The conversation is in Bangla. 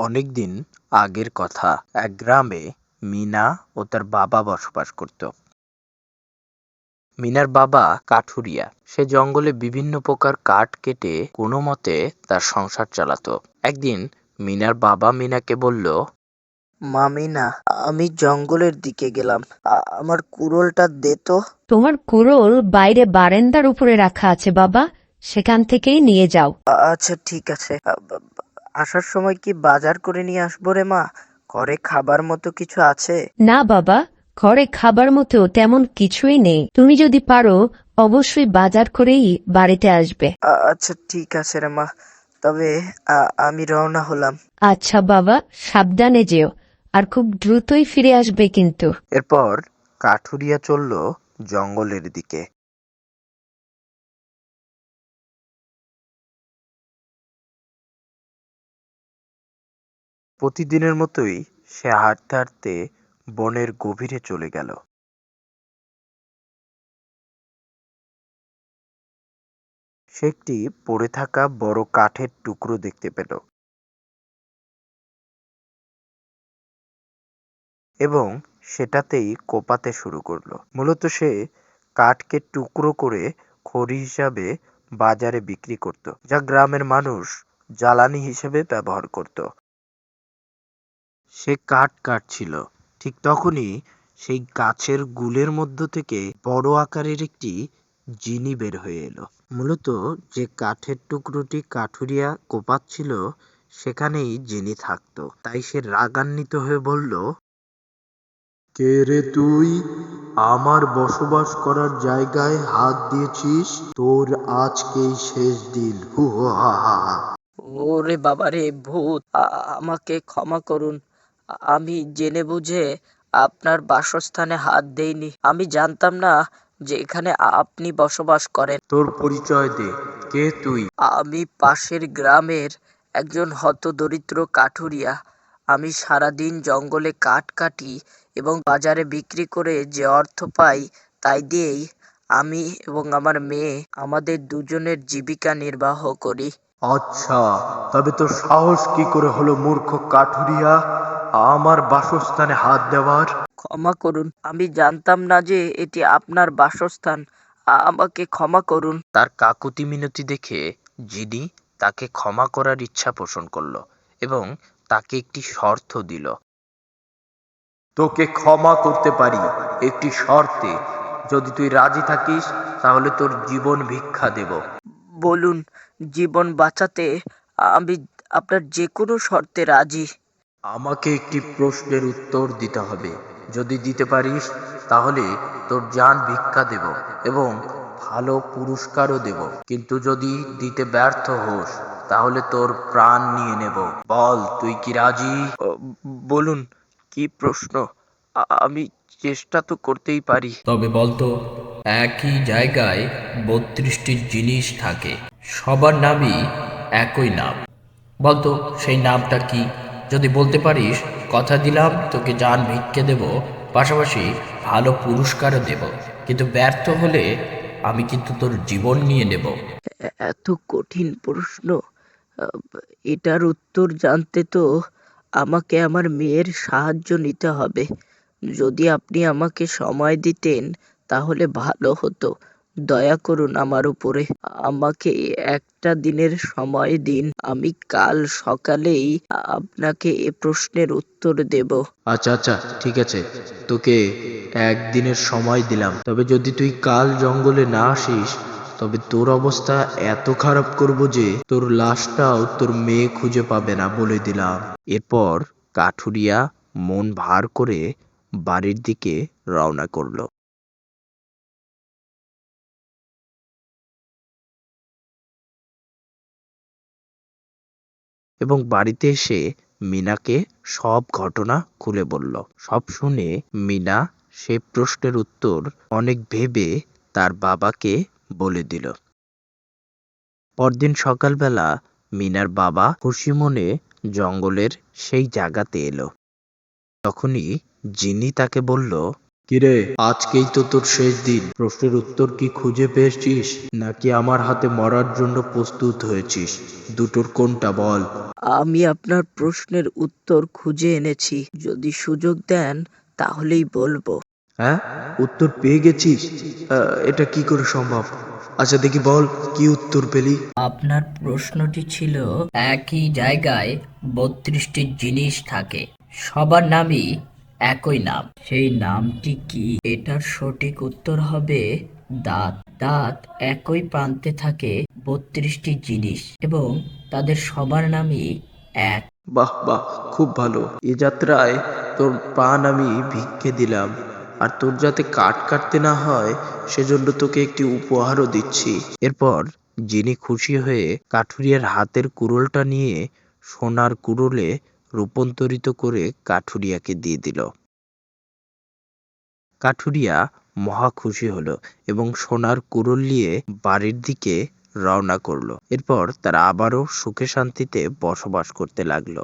অনেকদিন আগের কথা। এক গ্রামে মিনা ও তার বাবা বসবাস করত। মিনার বাবা কাঠুরিয়া। সে জঙ্গলে বিভিন্ন প্রকার কাঠ কেটে কোনো মতে তার সংসার চালাতো। একদিন মিনার বাবা মিনাকে বলল মা মিনা আমি জঙ্গলের দিকে গেলাম। আ- আমার কুড়োলটা দে তো। তোমার কুড়োল বাইরে বারান্দার উপরে রাখা আছে বাবা। সেখান থেকেই নিয়ে যাও। আ- আচ্ছা ঠিক আছে। আ- বা- বা- আসার সময় কি বাজার করে নিয়ে আসব রে মা? ঘরে খাবার মতো কিছু আছে? না বাবা ঘরে খাবার মতো তেমন কিছুই নেই। তুমি যদি পারো অবশ্যই বাজার করেই বাড়িতে আসবে। আ- আচ্ছা ঠিক আছে রে মা। তবে আ- আমি রওনা হলাম। আচ্ছা বাবা সাবধানে যেও। আর খুব দ্রুতই ফিরে আসবে কিন্তু। এরপর কাঠুরিয়া চলল জঙ্গলের দিকে। প্রতিদিনের মতোই সে হাঁটতে হাঁটতে বনের গভীরে চলে গেল। সে একটি পড়ে থাকা বড় কাঠের টুকরো দেখতে পেল। এবং সেটাতেই কোপাতে শুরু করল। মূলত সে কাঠকে টুকরো করে খড়ি হিসাবে বাজারে বিক্রি করত, যা গ্রামের মানুষ জ্বালানি হিসেবে ব্যবহার করত। সে কাঠ কাটছিল। ঠিক তখনই সেই গাছের গুলের মধ্য থেকে বড় আকারের একটি জিনি বের হয়ে এলো। মূলত যে কাঠের টুকরোটি কাঠুরিয়া কোপাচ্ছিল সেখানেই জিনি থাকতো। তাই সে রাগান্বিত হয়ে বলল কে রে তুই? আমার বসবাস করার জায়গায় হাত দিয়েছিস? তোর আজকেই শেষ দিন। হু হু হা হা হা। ওরে বাবারে ভূত আ- আমাকে ক্ষমা করুন। আমি জেনে বুঝে আপনার বাসস্থানে হাত দেইনি। আমি জানতাম না যে এখানে আপনি বসবাস করেন। তোর পরিচয় দে কে তুই? আমি পাশের গ্রামের একজন হতদরিদ্র কাঠুরিয়া। আমি সারাদিন জঙ্গলে কাঠ কাটি এবং বাজারে বিক্রি করে যে অর্থ পাই তাই দিয়েই আমি এবং আমার মেয়ে আমাদের দুজনের জীবিকা নির্বাহ করি। আচ্ছা তবে তোর সাহস কি করে হলো মূর্খ কাঠুরিয়া? আমার বাসস্থানে হাত দেওয়ার? ক্ষমা করুন আমি জানতাম না যে এটি আপনার বাসস্থান। আমাকে ক্ষমা করুন। তার কাকুতি মিনতি দেখে জিনি তাকে ক্ষমা করার ইচ্ছা পোষণ করল এবং তাকে একটি শর্ত দিল। তোকে ক্ষমা করতে পারি একটি শর্তে। যদি তুই রাজি থাকিস তাহলে তোর জীবন ভিক্ষা দেব। বলুন জীবন বাঁচাতে আমি আপনার যে কোনো শর্তে রাজি। আমাকে একটি প্রশ্নের উত্তর দিতে হবে। যদি দিতে পারিস তাহলে তোর যান ভিক্ষা দেব এবং ভালো পুরস্কারও দেব। কিন্তু যদি দিতে ব্যর্থ হোস তাহলে তোর প্রাণ নিয়ে নেব। বল তুই কি রাজি? বলুন কি প্রশ্ন? আমি চেষ্টা তো করতেই পারি। তবে বলতো একই জায়গায় বত্রিশটি জিনিস থাকে। সবার নামই একই নাম। বলতো সেই নামটা কি? যদি বলতে পারিস, কথা দিলাম, তোকে যান ভিক্ষে দেব, পাশাপাশি ভালো পুরস্কারও দেব। কিন্তু ব্যর্থ হলে আমি কিন্তু তোর জীবন নিয়ে নেব। এত কঠিন প্রশ্ন। এটার উত্তর জানতে তো আমাকে আমার মেয়ের সাহায্য নিতে হবে। যদি আপনি আমাকে সময় দিতেন, তাহলে ভালো হতো। দয়া করুন আমার উপরে। আমাকে একটা দিনের সময় দিন। আমি কাল সকালেই আপনাকে এ প্রশ্নের উত্তর দেব। আচ্ছা আচ্ছা ঠিক আছে। তোকে একদিনের সময় দিলাম। তবে যদি তুই কাল জঙ্গলে না আসিস, তবে তোর অবস্থা এত খারাপ করব যে তোর লাশটাও তোর মেয়ে খুঁজে পাবে না বলে দিলাম। এরপর কাঠুরিয়া মন ভার করে বাড়ির দিকে রওনা করল। এবং বাড়িতে এসে মিনাকে সব ঘটনা খুলে বলল। সব শুনে মিনা সে প্রশ্নের উত্তর অনেক ভেবে তার বাবাকে বলে দিল। পরদিন সকালবেলা মিনার বাবা খুশি মনে জঙ্গলের সেই জায়গাতে এলো। তখনই জিনি তাকে বলল কিরে আজকেই তো তোর শেষ দিন। প্রশ্নের উত্তর কি খুঁজে পেয়েছিস? নাকি আমার হাতে মরার জন্য প্রস্তুত হয়েছিস? দুটোর কোনটা বল? আমি আপনার প্রশ্নের উত্তর খুঁজে এনেছি। যদি সুযোগ দেন তাহলেই বলব। হ্যাঁ? উত্তর পেয়ে গেছিস? আহ, এটা কি করে সম্ভব? আচ্ছা দেখি বল কি উত্তর পেলি? আপনার প্রশ্নটি ছিল একই জায়গায় বত্রিশটি জিনিস থাকে। সবার নামই একই নাম। সেই নামটি কি? এটার সঠিক উত্তর হবে দাঁত। দাঁত একই প্রান্তে থাকে বত্রিশটি জিনিস এবং তাদের সবার নামই এক। বাহ বাহ, খুব ভালো। এ যাত্রায় তোর প্রাণ আমি ভিক্ষে দিলাম। আর তোর যাতে কাট কাটতে না হয়, সেজন্য তোকে একটি উপহারও দিচ্ছি। এরপর যিনি খুশি হয়ে কাঠুরিয়ার হাতের কুড়োলটা নিয়ে সোনার কুড়োলে রূপান্তরিত করে কাঠুরিয়াকে দিয়ে দিল। কাঠুরিয়া মহা খুশি হল এবং সোনার কুড়োল নিয়ে বাড়ির দিকে রওনা করল। এরপর তারা আবারও সুখে শান্তিতে বসবাস করতে লাগল।